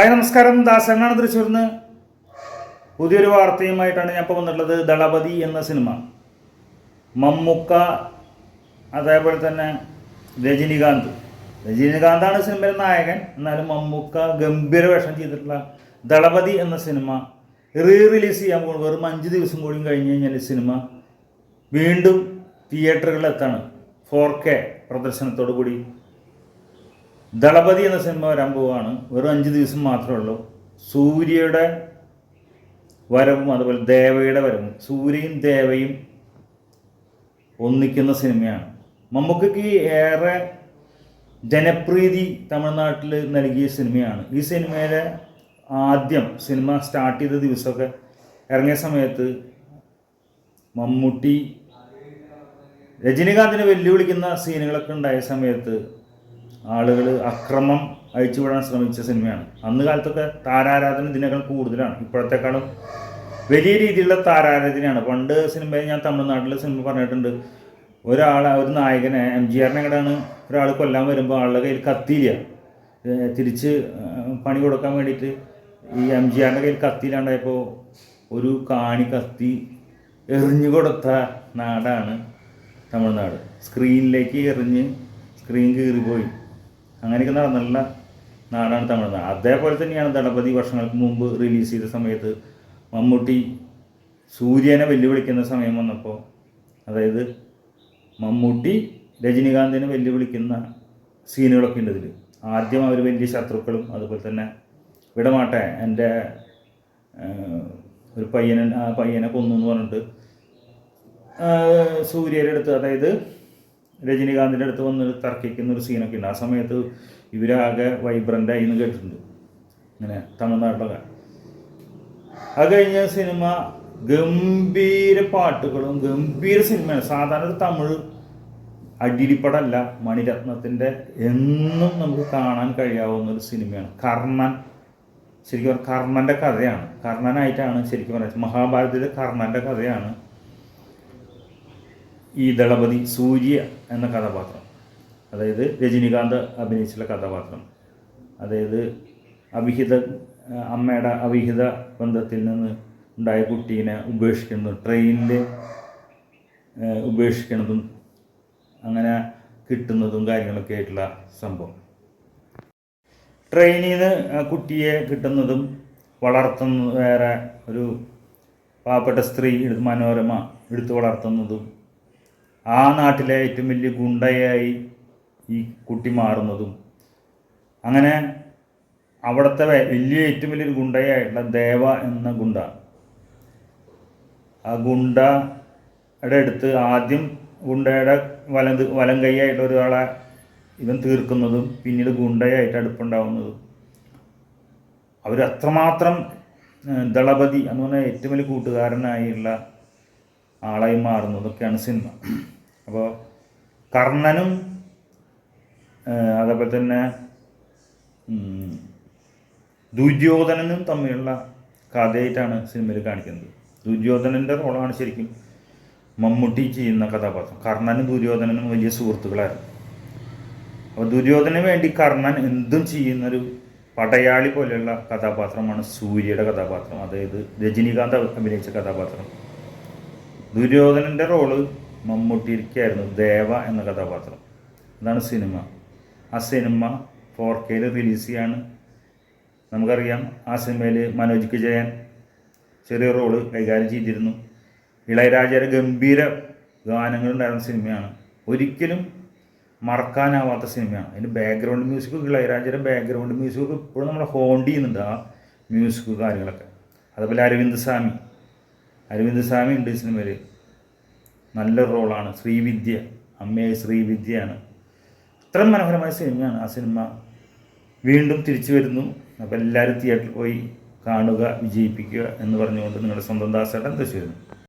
Hi നമസ്കാരം. ദാസ് എന്നാണ് നിന്ന് പുതിയൊരു വാർത്തയുമായിട്ടാണ് ഞാൻ ഇപ്പോൾ വന്നിട്ടുള്ളത്. ദളപതി എന്ന സിനിമ. മമ്മുക്ക അതേപോലെ തന്നെ രജനികാന്ത്. രജനികാന്താണ് സിനിമയിലെ നായകൻ. എന്നാലും മമ്മുക്ക ഗംഭീര വേഷം ചെയ്തിട്ടുള്ള ദളപതി എന്ന സിനിമ റീ റിലീസ് ചെയ്യാൻ പോകുന്നു വെറും അഞ്ച് ദിവസം കൂടിയും കഴിഞ്ഞ് കഴിഞ്ഞാൽ ഈ സിനിമ വീണ്ടും തിയേറ്ററുകളിലെത്താണ് ഫോർ കെ പ്രദർശനത്തോടു കൂടി ദളപതി എന്ന സിനിമ വരാൻ പോവുകയാണ്. വെറും അഞ്ച് ദിവസം മാത്രമേ ഉള്ളൂ. സൂര്യയുടെ വരവും അതുപോലെ ദേവയുടെ വരവും സൂര്യയും ദേവയും ഒന്നിക്കുന്ന സിനിമയാണ്. മമ്മൂക്കയ്ക്ക് ഏറെ ജനപ്രീതി തമിഴ്നാട്ടിൽ നൽകിയ സിനിമയാണ്. ഈ സിനിമയിലെ ആദ്യം സിനിമ സ്റ്റാർട്ട് ചെയ്ത ദിവസമൊക്കെ ഇറങ്ങിയ സമയത്ത് മമ്മൂട്ടി രജനീകാന്തിനെ വെല്ലുവിളിക്കുന്ന സീനുകളൊക്കെ ഉണ്ടായ സമയത്ത് ആളുകൾ അക്രമം അഴിച്ചുവിടാൻ ശ്രമിച്ച സിനിമയാണ്. അന്ന് കാലത്തൊക്കെ താരാരാധന ദിനങ്ങൾ കൂടുതലാണ്. ഇപ്പോഴത്തെക്കാളും വലിയ രീതിയിലുള്ള താരാരാധനയാണ് പണ്ട് സിനിമയിൽ ഞാൻ തമിഴ്നാട്ടിലെ സിനിമ പറഞ്ഞിട്ടുണ്ട്. ഒരാൾ ഒരു നായകനെ എം ജി ആറിനെ കടാണ് ഒരാൾ കൊല്ലാൻ വരുമ്പോൾ ആളുടെ കയ്യിൽ കത്തിയില്ല. തിരിച്ച് പണി കൊടുക്കാൻ വേണ്ടിയിട്ട് ഈ എം ജി ആറിന്റെ കയ്യിൽ കത്തിയില്ലാണ്ടായപ്പോൾ ഒരു കാണി കത്തി എറിഞ്ഞു കൊടുത്ത നാടാണ് തമിഴ്നാട്. സ്ക്രീനിലേക്ക് എറിഞ്ഞ് സ്ക്രീൻ കീറിപ്പോയി. അങ്ങനെയൊക്കെ നടന്നുള്ള നാടാണ് തമിഴ്നാട്. അതേപോലെ തന്നെയാണ് ദളപതി വർഷങ്ങൾക്ക് മുമ്പ് റിലീസ് ചെയ്ത സമയത്ത് മമ്മൂട്ടി സൂര്യനെ വെല്ലുവിളിക്കുന്ന സമയം വന്നപ്പോൾ അതായത് മമ്മൂട്ടി രജനീകാന്തിനെ വെല്ലുവിളിക്കുന്ന സീനുകളൊക്കെ ഉണ്ട് ഇതിൽ ആദ്യം അവർ വലിയ ശത്രുക്കളും അതുപോലെ തന്നെ വിടമാട്ടെ എന്റെ ഒരു പയ്യനെ ആ പയ്യനെ കൊന്നു എന്ന് പറഞ്ഞിട്ട് സൂര്യരെടുത്ത് അതായത് രജനീകാന്തിന്റെ അടുത്ത് വന്ന് തർക്കിക്കുന്ന ഒരു സീനൊക്കെ ഉണ്ട് ആ സമയത്ത് ഇവരാകെ വൈബ്രന്റ് ആയി എന്ന് കേട്ടിട്ടുണ്ട്. ഇങ്ങനെ തമിഴ്നാട്ടിലൊക്കെ. അത് കഴിഞ്ഞ സിനിമ ഗംഭീര പാട്ടുകളും ഗംഭീര സിനിമയാണ് സാധാരണ തമിഴ് അടിരിപ്പടല്ല മണിരത്നത്തിന്റെ എന്നും നമുക്ക് കാണാൻ കഴിയാവുന്ന ഒരു സിനിമയാണ് കർണൻ. ശരിക്കും പറഞ്ഞാൽ കർണന്റെ കഥയാണ്. കർണനായിട്ടാണ് ശരിക്കും പറയുന്നത് മഹാഭാരതത്തിലെ കർണന്റെ കഥയാണ് ഈ ദളപതി സൂര്യ എന്ന കഥാപാത്രം. അതായത് രജനീകാന്ത് അഭിനയിച്ചുള്ള കഥാപാത്രം. അതായത് അവിഹിത അമ്മയുടെ അവിഹിത ബന്ധത്തിൽ നിന്ന് ഉണ്ടായ കുട്ടീനെ ഉപേക്ഷിക്കുന്നതും ട്രെയിനിൽ ഉപേക്ഷിക്കുന്നതും അങ്ങനെ കിട്ടുന്നതും കാര്യങ്ങളൊക്കെ ആയിട്ടുള്ള സംഭവം. ട്രെയിനിൽ നിന്ന് കുട്ടിയെ കിട്ടുന്നതും വളർത്തുന്ന വേറെ ഒരു പാവപ്പെട്ട സ്ത്രീ എടുത്ത് മനോരമ എടുത്ത് വളർത്തുന്നതും ആ നാട്ടിലെ ഏറ്റവും വലിയ ഗുണ്ടയായി ഈ കുട്ടി മാറുന്നതും അങ്ങനെ അവിടുത്തെ വലിയ ഏറ്റവും വലിയൊരു ഗുണ്ടയായിട്ടുള്ള ദേവ എന്ന ഗുണ്ട. ആ ഗുണ്ടയുടെ അടുത്ത് ആദ്യം ഗുണ്ടയുടെ വലത് വലം കൈയായിട്ടുള്ള ഒരാളെ ഇവൻ തീർക്കുന്നതും പിന്നീട് ഗുണ്ടയായിട്ട് അടുപ്പുണ്ടാവുന്നതും. അവരത്രമാത്രം ദളപതി എന്ന് പറഞ്ഞാൽ ഏറ്റവും വലിയ കൂട്ടുകാരനായുള്ള ആളായി മാറുന്നതൊക്കെയാണ് സിനിമ. അപ്പോൾ കർണനും അതേപോലെ തന്നെ ദുര്യോധനനും തമ്മിലുള്ള കഥയായിട്ടാണ് സിനിമയിൽ കാണിക്കുന്നത്. ദുര്യോധനന്റെ റോളാണ് ശരിക്കും മമ്മൂട്ടി ചെയ്യുന്ന കഥാപാത്രം. കർണനും ദുര്യോധനനും വലിയ സുഹൃത്തുക്കളായിരുന്നു. അപ്പോൾ ദുര്യോധനന് വേണ്ടി കർണൻ എന്തും ചെയ്യുന്നൊരു പടയാളി പോലെയുള്ള കഥാപാത്രമാണ് സൂര്യയുടെ കഥാപാത്രം. അതായത് രജനീകാന്ത് അഭിനയിച്ച കഥാപാത്രം. ദുര്യോധനന്റെ റോൾ മമ്മൂട്ടിയിരിക്കായിരുന്നു ദേവ എന്ന കഥാപാത്രം. അതാണ് സിനിമ. ആ സിനിമ ഫോർ കെയിൽ റിലീസ് ചെയ്യാണ്. നമുക്കറിയാം ആ സിനിമയിൽ മനോജ് ജയൻ ചെറിയ റോൾ കൈകാര്യം ചെയ്തിരുന്നു. ഇളയരാജയുടെ ഗംഭീര ഗാനങ്ങളുണ്ടായിരുന്ന സിനിമയാണ്. ഒരിക്കലും മറക്കാനാവാത്ത സിനിമയാണ്. അതിന്റെ ബാക്ക്ഗ്രൗണ്ട് മ്യൂസിക് ഇളയരാജയുടെ ബാക്ക്ഗ്രൗണ്ട് മ്യൂസിക് ഇപ്പോഴും നമ്മൾ ഹോണ്ട് ചെയ്യുന്നുണ്ട് ആ മ്യൂസിക് കാര്യങ്ങളൊക്കെ. അതുപോലെ അരവിന്ദ് സ്വാമി. അരവിന്ദ് സ്വാമി ഉണ്ട് സിനിമയിൽ നല്ല റോളാണ്. ശ്രീവിദ്യ. അമ്മയെ ശ്രീവിദ്യയാണ്. അത്ര മനോഹരമായ സിനിമയാണ്. ആ സിനിമ വീണ്ടും തിരിച്ചു വരുന്നു. അപ്പോൾ എല്ലാവരും തിയേറ്ററിൽ പോയി കാണുക വിജയിപ്പിക്കുക എന്ന് പറഞ്ഞുകൊണ്ട് നിങ്ങളുടെ സ്വന്തം ദാസേട്ടൻ തൃശ്ശൂരുന്നു